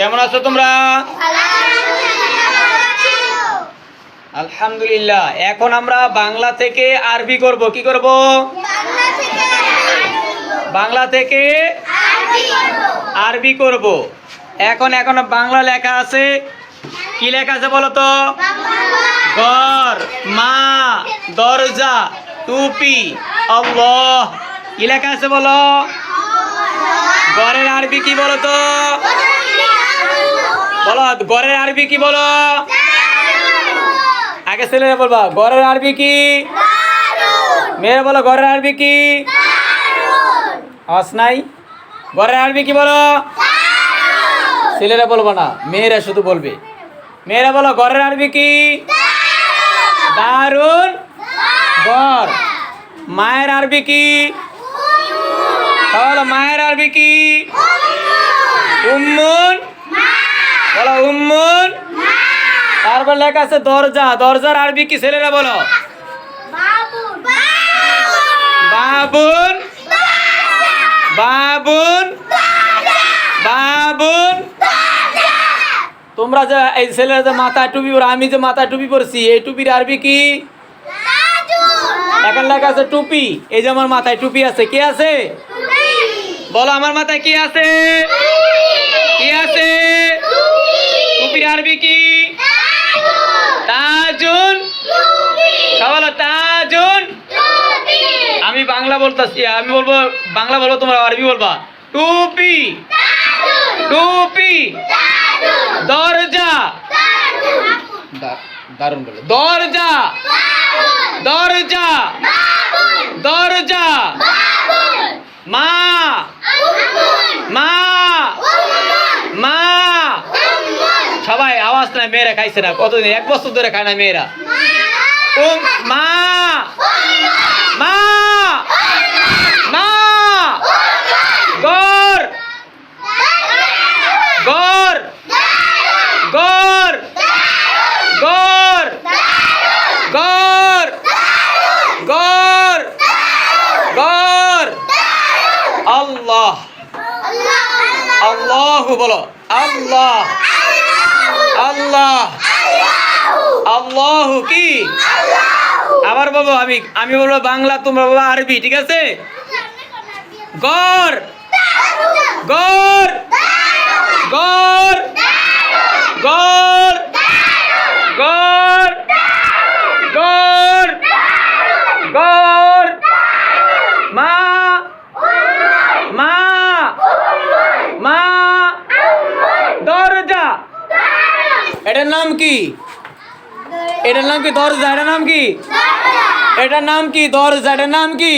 কেমন আছো তোমরা? আলহামদুলিল্লাহ। এখন আমরা বাংলা থেকে আরবি করব। কি করব? বাংলা থেকে আরবি করব। এখন এখন বাংলা লেখা আছে। কি লেখা আছে বলো তো? ঘর, মা, দরজা, টুপি, আল্লাহ। কি লেখা আছে বলো? ঘরের আরবি কি বলো তো? বলো ঘরের আরবি কি বলো? আগে ছেলেরা বলবা ঘরের আরবি কি? মেয়েরা বলো ঘরের আরবি কি? আওয়াজ নাই? ঘরের আরবি কি বলো? ছেলেরা বলব না, মেয়েরা শুধু বলবে। মেয়েরা বলো ঘরের আরবি কি? দারুণ ঘর মায়ের আরবি কি? মায়ের আরবি কি? উম্মুন। বলো উম্মুন। তারপর লেখা আছে দরজা। দরজার আরবি কি ছেলেরা বলো? বাবুন। বাবুন। বাবুন। তোমরা যে এই ছেলেরা যে মাথা টুপি পরে আমি যে মাথা টুপি পরছি এই টুপির আরবি কি? এখন লেখা আছে টুপি। এই যে আমার মাথায় টুপি আছে কি আছে? বলো আমার মাথায় কি আছে কি আছে টুপির আরবি কি? তাজুন। সবাই তাজুন। আমি বাংলা বলতেছি আমি বলব বাংলা বলব তোমরা আরবি বলবা। টুপি। টুপি। দরজা। দা- দারুণ বলে। দরজা। দরজা। দরজা। মা সবাই আওয়াজ নাই মেয়েরা খাইছে না। কতদিন? এক বছর ধরে খায় না মেয়েরা। মা! মা! মা! গর! গর! গর! গর! গর! গর! গর! আল্লাহ! আল্লাহ বলো। আল্লাহ! আল্লাহ। আল্লাহ। কি? আবার বলব আমি আমি বলব বাংলা তোমরা বলব আরবি ঠিক আছে? গর গড়। গড়। গর গর গর গর মা মা মা দরজা এটার নাম কি? এটার নাম কি দরজা? এটার নাম কি? এটার নাম কি দরজা? এটার নাম কি?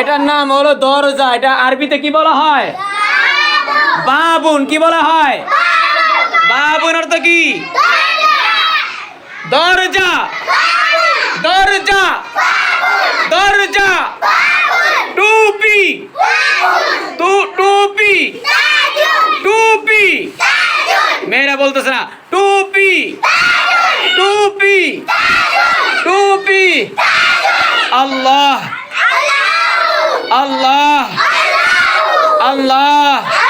এটার নাম হলো দরজা। এটা আরবিতে কি বলা হয়? বাবুন। কি বলা হয়? বাবুন অর্থ কি? দরজা। দরজা। দরজা। টুপি। টুপি মেয়েরা বলতেছে না টুপি। টুপি। টুপি। আল্লাহ। আল্লাহ। আল্লাহ।